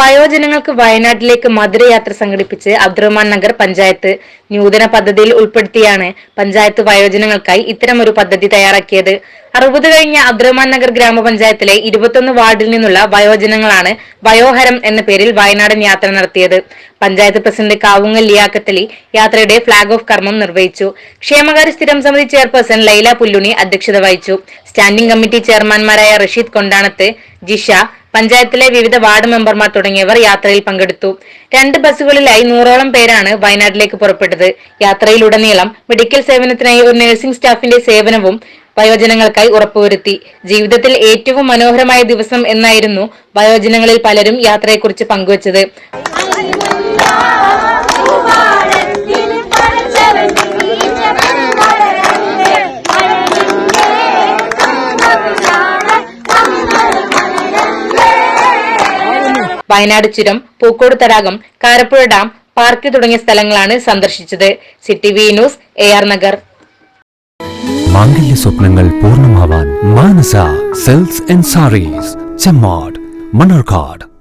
വയോജനങ്ങൾക്ക് വയനാട്ടിലേക്ക് മധുരയാത്ര സംഘടിപ്പിച്ച് അബ്ദുറഹ്മാൻ നഗർ പഞ്ചായത്ത് നൂതന പദ്ധതിയിൽ ഉൾപ്പെടുത്തിയാണ് പഞ്ചായത്ത് വയോജനങ്ങൾക്കായി ഇത്തരമൊരു പദ്ധതി തയ്യാറാക്കിയത്. അറുപത് കഴിഞ്ഞ അബ്ദുറഹ്മാൻ നഗർ ഗ്രാമപഞ്ചായത്തിലെ ഇരുപത്തൊന്ന് വാർഡിൽ നിന്നുള്ള വയോജനങ്ങളാണ് വയോഹരം എന്ന പേരിൽ വയനാടൻ യാത്ര നടത്തിയത്. പഞ്ചായത്ത് പ്രസിഡന്റ് കാവുങ്ങൽ ലിയാക്കത്തലി യാത്രയുടെ ഫ്ളാഗ് ഓഫ് കർമ്മം നിർവഹിച്ചു. ക്ഷേമകാര്യ സ്ഥിരം സമിതി ചെയർപേഴ്സൺ ലൈല പുല്ലുണി അധ്യക്ഷത വഹിച്ചു. സ്റ്റാൻഡിംഗ് കമ്മിറ്റി ചെയർമാൻമാരായ റഷീദ് കൊണ്ടാണത്ത് ജിഷ പഞ്ചായത്തിലെ വിവിധ വാർഡ് മെമ്പർമാർ തുടങ്ങിയവർ യാത്രയിൽ പങ്കെടുത്തു. രണ്ട് ബസ്സുകളിലായി നൂറോളം പേരാണ് വയനാട്ടിലേക്ക് പുറപ്പെട്ടത്. യാത്രയിലുടനീളം മെഡിക്കൽ സേവനത്തിനായി ഒരു നഴ്സിംഗ് സ്റ്റാഫിന്റെ സേവനവും വയോജനങ്ങൾക്കായി ഉറപ്പുവരുത്തി. ജീവിതത്തിൽ ഏറ്റവും മനോഹരമായ ദിവസം എന്നായിരുന്നു വയോജനങ്ങളിൽ പലരും യാത്രയെക്കുറിച്ച് പങ്കുവച്ചത്. വയനാട് ചുരം പൂക്കോട് തടാകം കാരപ്പുഴ ഡാം പാർക്ക് തുടങ്ങിയ സ്ഥലങ്ങളാണ് സന്ദർശിച്ചത്. City V news A R Nagar. മാംഗല്യ സ്വപ്നങ്ങൾ പൂർണമാവാൻ Manasa sales and sarees Chemmad Mannarkkad.